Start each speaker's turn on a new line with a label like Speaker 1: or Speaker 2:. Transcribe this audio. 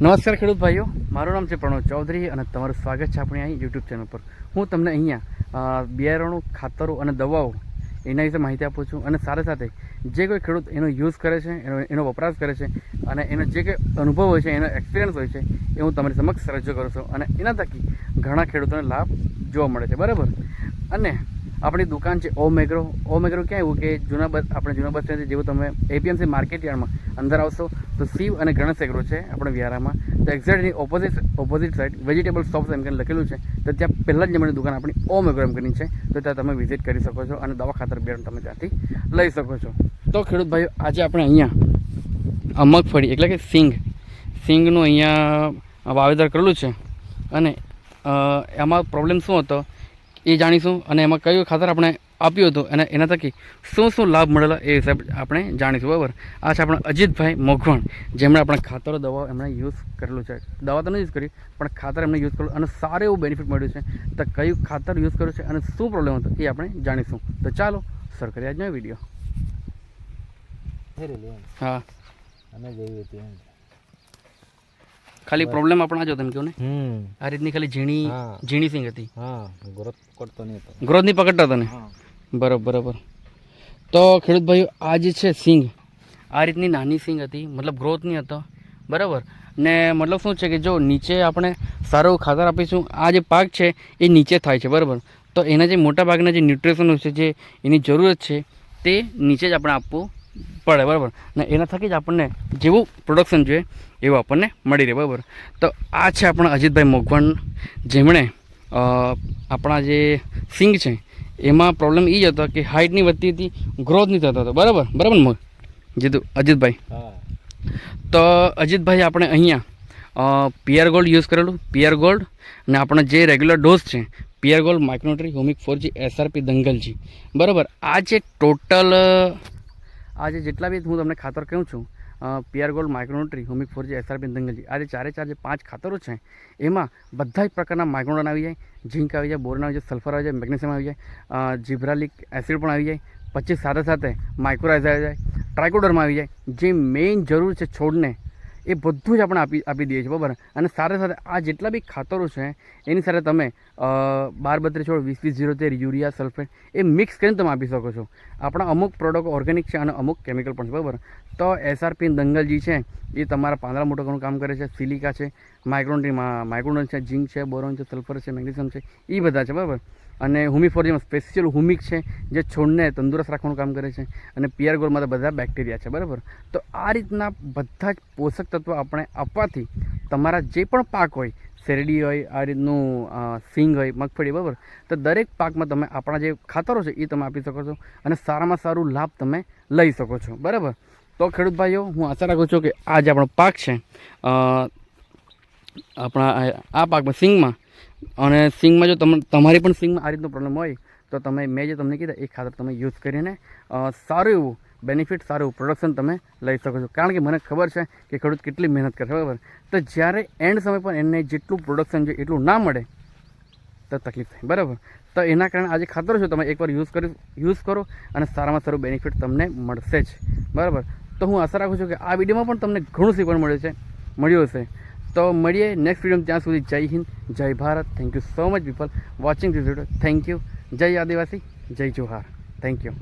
Speaker 1: નમસ્કાર ખેડૂત ભાઈઓ, મારું નામ છે પ્રણવ ચૌધરી અને તમારું સ્વાગત છે આપણી અહીં યુટ્યુબ ચેનલ પર. હું તમને અહીંયા બિયારણો, ખાતરો અને દવાઓ એના વિશે માહિતી આપું છું અને સાથે સાથે જે કોઈ ખેડૂત એનો યુઝ કરે છે, એનો એનો વપરાશ કરે છે અને એનો જે કંઈ અનુભવ હોય છે, એનો એક્સપિરિયન્સ હોય છે, એ હું તમારી સમક્ષ રજૂ કરું છું અને એના થકી ઘણા ખેડૂતોને લાભ જોવા મળે છે. બરાબર? અને આપણી દુકાન છે ઓમેગ્રો. ઓમેગ્રો ક્યાં એવું કે જૂના બસ, આપણે જૂના બસ સ્ટેન્ડ જેવું તમે એપીએમસી માર્કેટ યાર્ડમાં અંદર આવશો તો શિવ અને ગણેશ એગ્રો છે આપણે વ્યારામાં. તો એક્ઝેક્ટની opposite opposite side vegetable shops એમ કરીને લખેલું છે. તો ત્યાં પહેલાં જ જમણી દુકાન આપણી ઓમેગ્રો એમ કરીને છે. તો ત્યાં તમે વિઝિટ કરી શકો છો અને દવા ખાતર બિયારણ તમે ત્યાંથી લઈ શકો છો. તો ખેડૂત ભાઈઓ, આજે આપણે અહીંયા મગફળી એટલે કે સિંગ, સિંગનું અહીંયા વાવેતર કરેલું છે. અને એમાં પ્રોબ્લેમ શું હતો? એ જાણીશું અને એમાં કયું ખાતર આપણે આપ્યું હતું અને એના થકી શું શું લાભ મળેલા એ હિસાબ આપણે જાણીશું બરાબર? આ છે આપણા અજીતભાઈ મોઘવણ જેમણે આપણે ખાતરો દવાઓ એમણે યુઝ કરેલું છે. દવા તો નથી યુઝ કરી પણ ખાતર એમણે યુઝ કરેલું અને સારું એવું બેનિફિટ મળ્યું છે. તો કયું ખાતર યુઝ કર્યું છે અને શું પ્રોબ્લેમ હતો એ આપણે જાણીશું. તો ચાલો સર કરીએ આજનો વીડિયો. હા.
Speaker 2: અને જેવી હતી
Speaker 1: ખાલી પ્રોબ્લેમ આપણા જો તમે કહો ને આ રીતની ખાલી ઝીણી ઝીણી સિંગ હતી.
Speaker 2: ગ્રોથ નહીં
Speaker 1: ગ્રોથની પકડતા
Speaker 2: તને
Speaker 1: બરાબર બરાબર. તો ખેડૂત ભાઈઓ આ જે છે સિંગ આ રીતની નાની સિંગ હતી મતલબ ગ્રોથ નહીં હતો. બરાબર. ને મતલબ શું છે કે જો નીચે આપણે સારું ખાતર આપીશું આ જે પાક છે એ નીચે થાય છે બરાબર. તો એના જે મોટા ભાગના જે ન્યુટ્રિશન છે જે એની જરૂરત છે તે નીચે જ આપણે આપવું પડે બરાબર. ને એના થકી જ આપણને જેવું પ્રોડક્શન જોઈએ એવું આપણને મળી રહે બરાબર. તો આ છે આપણા અજીતભાઈ મોઘવાણ જેમણે આપણા જે સિંગ છે એમાં પ્રોબ્લેમ એ જ હતો કે હાઇટ નહીં વધતી હતી ગ્રોથ નહીં થતો હતો. બરાબર? બરાબર ને જીધું જીતુ અજીતભાઈ. તો અજીતભાઈ આપણે અહીંયા પિયર ગોલ્ડ યુઝ કરેલું. પિયર ગોલ્ડ અને આપણો જે રેગ્યુલર ડોઝ છે PR gold micronutrient humic four G SRP દંગલજી બરાબર? આ જે ટોટલ આ જે જેટલા બી હું તમને ખાતર કહું છું PR gold micronutrient humic four G SRP દંગલજી આજે ચારે ચાર જે પાંચ ખાતરો છે, એમાં બધા જ પ્રકારના માઇક્રોન આવી જાય ઝીંક આવી જાય બોરન આવી જાય સલ્ફર આવી જાય મેગ્નેશિયમ આવી જાય જીબ્રાલિક એસિડ પણ આવી જાય, પછી સાથે સાથે માઇક્રોરાઇઝ આવી જાય ટ્રાઇકોડરમાં આવી જાય, જે મેઇન જરૂર છે છોડને એ બધું જ આપણે આપી આપી દઈએ છીએ, બરાબર? અને સાથે સાથે આ જેટલા બી ખાતરો છે, એની સાથે તમે બાર બત્રીસ છોડ, વીસ વીસ જીરો તેર યુરિયા સલ્ફેટ એ મિક્સ કરીને તમે આપી શકો છો. આપણા અમુક પ્રોડક્ટ ઓર્ગેનિક છે અને અમુક કેમિકલ પણ છે, બરાબર? તો એસઆરપી દંગલજી છે, એ તમારા પાંદડા મોટો કામ કરે છે સિલિકા છે માઇક્રોન માઇક્રોન છે ઝીંક છે બોરોન છે સલ્ફર છે મેગ્નેશિયમ છે, એ બધા છે, બરાબર? અને હુમિફોર્જીમાં સ્પેશિયલ હુમિક છે, જે છોડને તંદુરસ્ત રાખવાનું કામ કરે છે અને પિયર ગોલમાં તો બધા બેક્ટેરિયા છે, બરાબર? તો આ રીતના બધા જ પોષક તત્વો આપણે આપવાથી તમારા જે પણ પાક હોય, શેરડી હોય, આ રીતનું સિંગ હોય, મગફળી, બરાબર? તો દરેક પાકમાં તમે આપણા જે ખાતરો છે એ તમે આપી શકો છો અને સારામાં સારું લાભ તમે લઈ શકો છો, બરાબર? તો ખેડૂત ભાઈઓ, હું આશા રાખું છું કે આ જે આપણો પાક છે આપણા આ પાકમાં સિંગમાં અને સિંગમાં જો તમ, તમારી પણ સિંગમાં આ રીતનો પ્રોબ્લેમ હોય, તો તમે, મેં જે તમને કીધા એ ખાતર તમે યુઝ કરીને સારું એવું બેનિફિટ સારું એવું પ્રોડક્શન તમે લઈ શકો છો. કારણ કે મને ખબર છે કે ખેડૂત કેટલી મહેનત કરે બરાબર? તો જ્યારે એન્ડ સમય પર એને જેટલું પ્રોડક્શન જોઈએ એટલું ના મળે, તો તકલીફ થાય, બરાબર? તો એના કારણે આજે ખાતર છે, તમે એકવાર યુઝ કરી યુઝ કરો અને સારામાં સારું બેનિફિટ તમને મળશે જ, બરાબર? તો હું આશા રાખું છું કે આ વિડીયોમાં પણ તમને ઘણું શીખવાનું મળ્યું છે, મળ્યું હશે. તો મળીએ નેક્સ્ટ વીડિયો ત્યાં સુધી જય હિન્દ, જય Bharat. Thank you so much people watching this video thank you જય આદિવાસી, જય જોહાર. Thank you